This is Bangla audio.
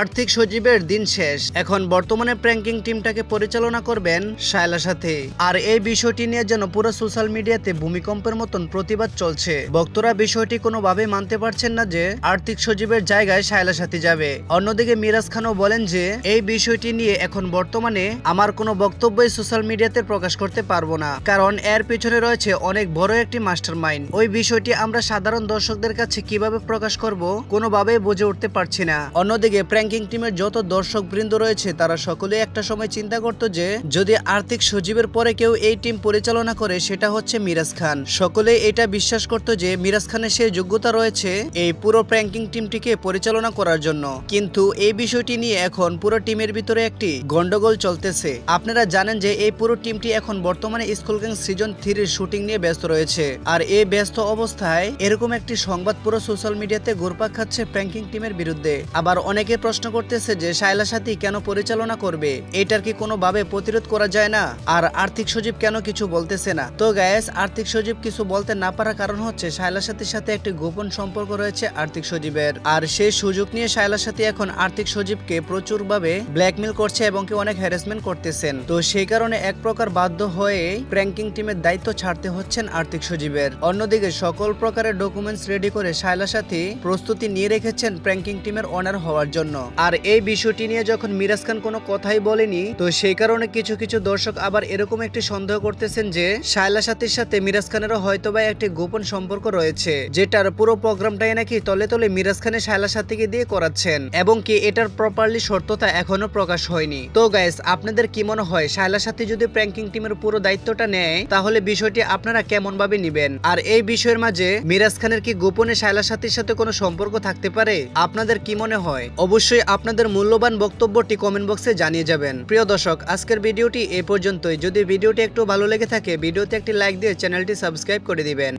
আর্থিক সচিবের দিন শেষ। এখন বর্তমানে প্র্যাঙ্কিং টিমটাকে পরিচালনা করবেন শায়লা সাথী। আর এই বিষয়টি নিয়ে যেন পুরো সোশ্যাল মিডিয়াতে ভূমিকম্পের মতন প্রতিবাদ চলছে। ভক্তরা বিষয়টি কোনোভাবে মানতে পারছেন না যে আর্থিক সচিবের জায়গায় শায়লা সাথী যাবে। অন্যদিকে মিরাজ খানও বলেন যে, এই বিষয়টি নিয়ে এখন বর্তমানে আমার কোনো বক্তব্যই সোশ্যাল মিডিয়াতে প্রকাশ করতে পারব না। কারণ এর পিছনে রয়েছে অনেক বড় একটি মাস্টার মাইন্ড ওই বিষয়টি আমরা সাধারণ দর্শকদের কাছে কীভাবে প্রকাশ করব কোনোভাবেই বুঝে উঠতে পারছি না। অন্যদিকে প্র্যাঙ্কিং টিমের যত দর্শক বৃন্দ রয়েছে, তারা সকলে একটা সময় চিন্তা করতো যে, যদি আর্থিক সচিবের পরে কেউ এই টিম পরিচালনা করে, সেটা হচ্ছে মিরাজ খান। সকলে এটা বিশ্বাস করতো যে, মিরাজ খানের সেই যোগ্যতা রয়েছে এই পুরো প্র্যাঙ্কিং টিমটিকে পরিচালনা করার জন্য। কিন্তু এই বিষয়টি নিয়ে এখন পুরো টিমের ভিতরে একটি গন্ডগোল চলতেছে। আপনারা জানেন যে, এই পুরো টিমটি এখন বর্তমানে স্কুল গ্যাং সিজন থ্রির শুটিং নিয়ে ব্যস্ত রয়েছে। আর এই ব্যস্ত অবস্থায় এরকম একটি সংবাদ পুরো সোশ্যাল মিডিয়াতে ঘুরপাক খাচ্ছে প্র্যাঙ্কিং টিমের বিরুদ্ধে। আবার অনেকে প্রশ্ন করতেছে যে শায়লা সাথী কেন পরিচালনা করবে? এটার কি কোনোভাবে প্রতিরোধ করা যায় না? আর আর্থিক সজীব কেন কিছু বলতেছে না? তো গ্যাস আর্থিক সজীব কিছু বলতে না পারার কারণ হচ্ছে শায়লা সাথীর সাথে একটি গোপন সম্পর্ক রয়েছে আর্থিক সজীবের আর সেই সুযোগ নিয়ে শায়লা সাথী এখন আর্থিক সচিবকে প্রচুরভাবে ব্ল্যাকমেল করছে এবং কি অনেক হ্যারাসমেন্ট করতেছেন। তো সেই কারণে এক প্রকার বাধ্য হয়ে প্র্যাঙ্কিং টিমের দায়িত্ব ছাড়তে হচ্ছেন আর্থিক সজীবের অন্যদিকে সকল প্রকারের ডকুমেন্টস রেডি করে শায়লা সাথী প্রস্তুতি নিয়ে রেখেছেন প্র্যাঙ্কিং টিমের অনার হওয়ার জন্য। আর এই বিষয়টি নিয়ে যখন মিরাজ খান কোনো কথাই বলেনি, তো সেই কারণে কিছু কিছু দর্শক আবার এরকম একটি সন্দেহ করতেছেন যে, শায়লা সাথীর সাথে মিরাজ খানেরও হয়তো বা একটি গোপন সম্পর্ক রয়েছে, যেটার পুরো প্রোগ্রামটাই নাকি তলে তলে মিরাজ খানের শায়লা সাথীকে দিয়ে করাচ্ছেন, এবং কি এটার প্রপারলি সত্যতা এখনও প্রকাশ হয়নি। তো গাইস আপনাদের কি মনে হয়, শায়লা সাথী যদি প্র্যাঙ্কিং টিমের পুরো দায়িত্বটা নেয়, তাহলে বিষয়টি আপনারা কেমন ভাবে নিবেন? আর এই বিষয়ের মাঝে মিরাজ খানের কি গোপনে শায়লা সাথীর সাথে কোনো সম্পর্ক থাকতে পারে? আপনাদের কি মনে হয়? অবশ্যই আপনাদের মূল্যবান বক্তব্যটি কমেন্ট বক্সে জানিয়ে যাবেন। প্রিয় দর্শক, আজকের ভিডিওটি এ পর্যন্তই। যদি ভিডিওটি একটু ভালো লেগে থাকে, ভিডিওতে একটি লাইক দিয়ে চ্যানেলটি সাবস্ক্রাইব করে দিবেন।